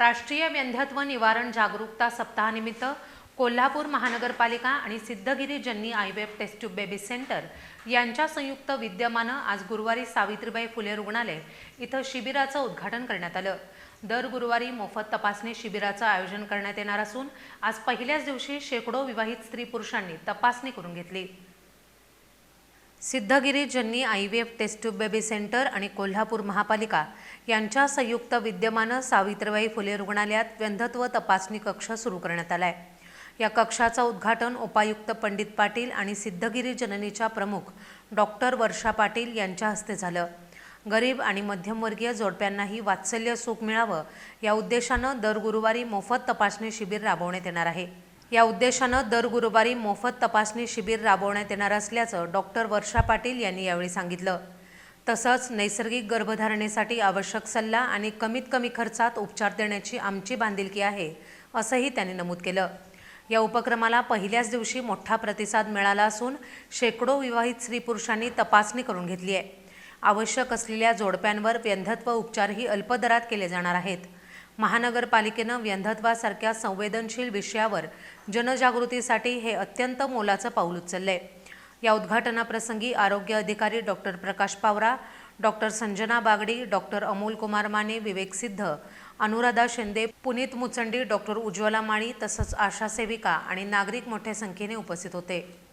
राष्ट्रीय व्यंध्यत्व निवारण जागरूकता सप्ताहानिमित्त कोल्हापूर महानगरपालिका आणि Siddhagiri Janani IVF test tube baby centre यांच्या संयुक्त विद्यमानं आज गुरुवारी सावित्रीबाई फुले रुग्णालय इथं शिबिराचं उद्घाटन करण्यात आलं. दर गुरुवारी मोफत तपासणी शिबिराचं आयोजन करण्यात येणार असून आज पहिल्याच दिवशी शेकडो विवाहित स्त्री पुरुषांनी तपासणी करून घेतली. Siddhagiri Janani I V F test tube baby centre आणि कोल्हापूर महापालिका यांच्या संयुक्त विद्यमानं सावित्रीबाई फुले रुग्णालयात व्यंधत्व तपासणी कक्ष सुरू करण्यात आलाय. या कक्षाचं उद्घाटन उपायुक्त पंडित पाटील आणि सिद्धगिरी जननीच्या प्रमुख डॉक्टर वर्षा पाटील यांच्या हस्ते झालं. गरीब आणि मध्यमवर्गीय जोडप्यांनाही वात्सल्य सुख मिळावं या उद्देशानं दर गुरुवारी मोफत तपासणी शिबिर राबवण्यात येणार आहे. या उद्देशानं दर गुरुवारी मोफत तपासणी शिबिर राबवण्यात येणार असल्याचं डॉक्टर वर्षा पाटील यांनी यावेळी सांगितलं. तसंच नैसर्गिक गर्भधारणेसाठी आवश्यक सल्ला आणि कमीत कमी खर्चात उपचार देण्याची आमची बांधिलकी आहे असंही त्यांनी नमूद केलं. या उपक्रमाला पहिल्याच दिवशी मोठा प्रतिसाद मिळाला असून शेकडो विवाहित स्त्री पुरुषांनी तपासणी करून घेतली आहे. आवश्यक असलेल्या जोडप्यांवर व्यंधत्व उपचारही अल्पदरात केले जाणार आहेत. महानगरपालिकेनं व्यंधत्वासारख्या संवेदनशील विषयावर जनजागृतीसाठी हे अत्यंत मोलाचं पाऊल उचललंय. या उद्घाटनाप्रसंगी आरोग्य अधिकारी doctor Prakash Pawara doctor Sanjana Bagdi doctor Amol Kumar Mane Vivek Siddh Anuradha Shinde Puneet Muchandi doctor Ujjwala Mali तसंच आशा सेविका आणि नागरिक मोठ्या संख्येने उपस्थित होते.